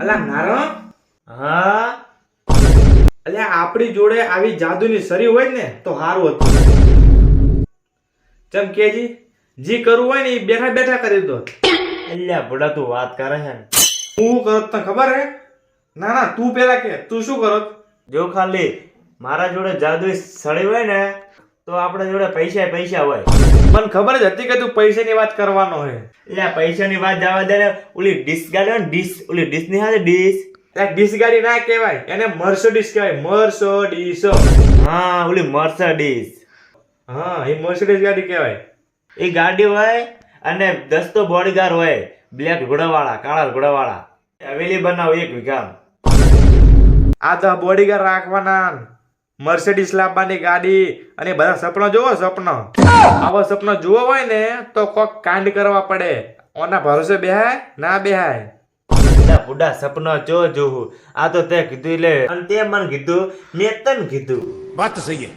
અલા નારણ હા. અલ્યા આપણી જોડે આવી જાદુની સરી હોય ને તો સારું હતું. ચમ કેજી જી કરવું હોય ને એ બેઠા બેઠા કરી દો. અલ્યા બુડા તું વાત કરે છે હું કરત તને ખબર હે? ના ના તું પેલા કે તું શું કરત જો ખાલી મારા જોડે જાદુ સળી હોય ને તો આપણા જોડે પૈસા પૈસા હોય. મને ખબર જ હતી કે તું પૈસાની વાત કરવાનો હે. એટલે પૈસાની વાત જવા દે ને ઓલી ડીશ ગાડી હોય ને ડીશ ઓલી ડીશ. ની હાથે ડીશ ડીસ ગાડી ના કહેવાય એને મર્સિડીસ કહેવાય મર્સિડીસ હા ઓલી મર્સડીસ હા એ મર્સિડીસ ગાડી કહેવાય. એ ગાડી હોય અને દસ્તો બોડીગાર હોય બ્લેક ઘોડાવાળા કાળા ઘોડાવાળા. હવેલી બનાવ એક વિઘા આ તો બોડીગાર્ડ રાખવાના મર્સિડીઝ લાવવાની ગાડી અને બધા સપનો જોવો સપનો. આવા સપનો જોવો હોય ને તો કોક કાંડ કરવા પડે. ઓના ભરોસે બેહાય ના બેહાય. બુડા સપનો જો જોવું. આ તો તે કીધું લે. અને તે મને કીધું મેં તને કીધું. વાત સહી